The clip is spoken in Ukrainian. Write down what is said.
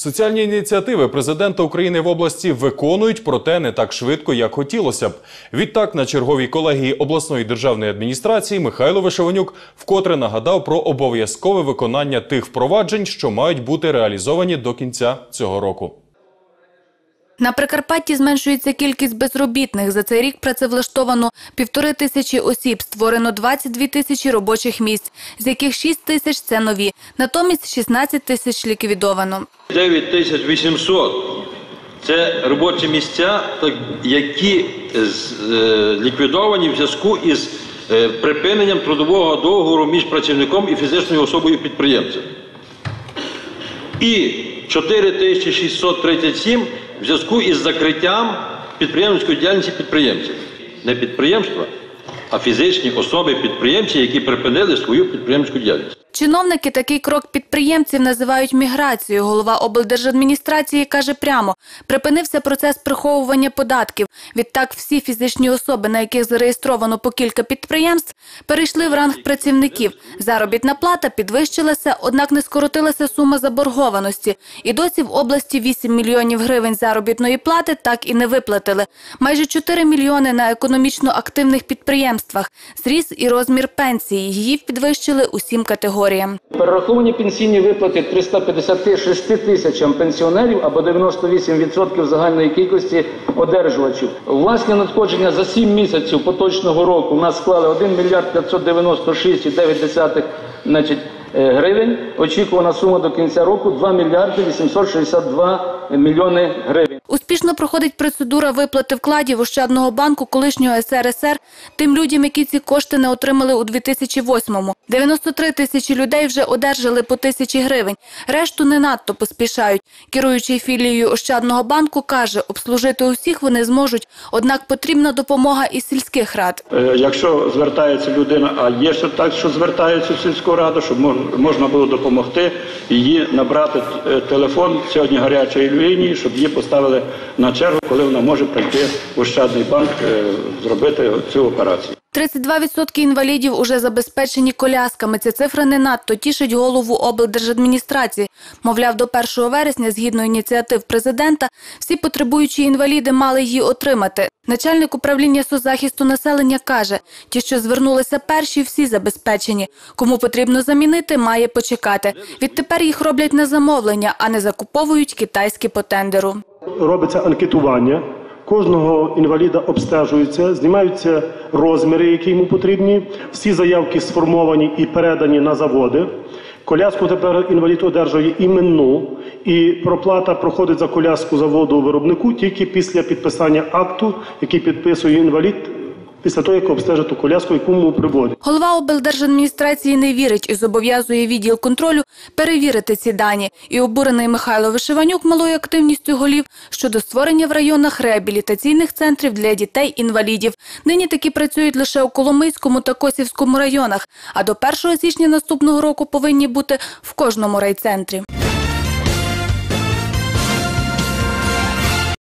Соціальні ініціативи президента України в області виконують, проте не так швидко, як хотілося б. Відтак, на черговій колегії обласної державної адміністрації Михайло Вишеванюк вкотре нагадав про обов'язкове виконання тих впроваджень, що мають бути реалізовані до кінця цього року. На Прикарпатті зменшується кількість безробітних. За цей рік працевлаштовано півтори тисячі осіб, створено 22 тисячі робочих місць, з яких 6 тисяч – це нові. Натомість 16 тисяч ліквідовано. 9800 – це робочі місця, які е, ліквідовані в зв'язку із е, припиненням трудового договору між працівником і фізичною особою підприємцем. І 4637 в зв'язку із закриттям підприємницької діяльності підприємців. Не підприємства, а фізичні особи-підприємці, які припинили свою підприємницьку діяльність. Чиновники такий крок підприємців називають міграцією. Голова облдержадміністрації каже прямо, припинився процес приховування податків. Відтак всі фізичні особи, на яких зареєстровано по кілька підприємств, перейшли в ранг працівників. Заробітна плата підвищилася, однак не скоротилася сума заборгованості. І досі в області 8 мільйонів гривень заробітної плати так і не виплатили. Майже 4 мільйони на економічно активних підприємствах. Зріс і розмір пенсії. Її підвищили усім категоріям. Перераховані пенсійні виплати 356 тисячам пенсіонерів або 98% загальної кількості одержувачів. Власні надходження за 7 місяців поточного року у нас склали 1 мільярд 596,9 значить, е, гривень. Очікувана сума до кінця року 2 мільярди 862 мільйони гривень. Успішно проходить процедура виплати вкладів Ощадного банку колишнього СРСР тим людям, які ці кошти не отримали у 2008-му. 93 тисячі людей вже одержали по тисячі гривень. Решту не надто поспішають. Керуючий філією Ощадного банку каже, обслужити усіх вони зможуть, однак потрібна допомога із сільських рад. Е, Якщо звертається людина, а є ще так, що звертається в сільську раду, щоб мож- можна було допомогти її набрати е, телефон сьогодні гарячої лінії, щоб її поставили на чергу, коли вона може прийти в Ощадний банк е, зробити цю операцію. 32% інвалідів уже забезпечені колясками. Ця цифра не надто тішить голову облдержадміністрації. Мовляв, до 1 вересня, згідно ініціатив президента, всі потребуючі інваліди мали її отримати. Начальник управління соцзахисту населення каже, ті, що звернулися перші, всі забезпечені. Кому потрібно замінити, має почекати. Відтепер їх роблять на замовлення, а не закуповують китайські по тендеру. Робиться анкетування. Кожного інваліда обстежується, знімаються розміри, які йому потрібні. Всі заявки сформовані і передані на заводи. Коляску тепер інвалід одержує іменну, і проплата проходить за коляску заводу виробнику тільки після підписання акту, який підписує інвалід після того, як обстежить ту коляску, яку йому приводять. Голова облдержадміністрації не вірить і зобов'язує відділ контролю перевірити ці дані. І обурений Михайло Вишиванюк малою активністю голів щодо створення в районах реабілітаційних центрів для дітей-інвалідів. Нині такі працюють лише у Коломийському та Косівському районах, а до 1 січня наступного року повинні бути в кожному райцентрі.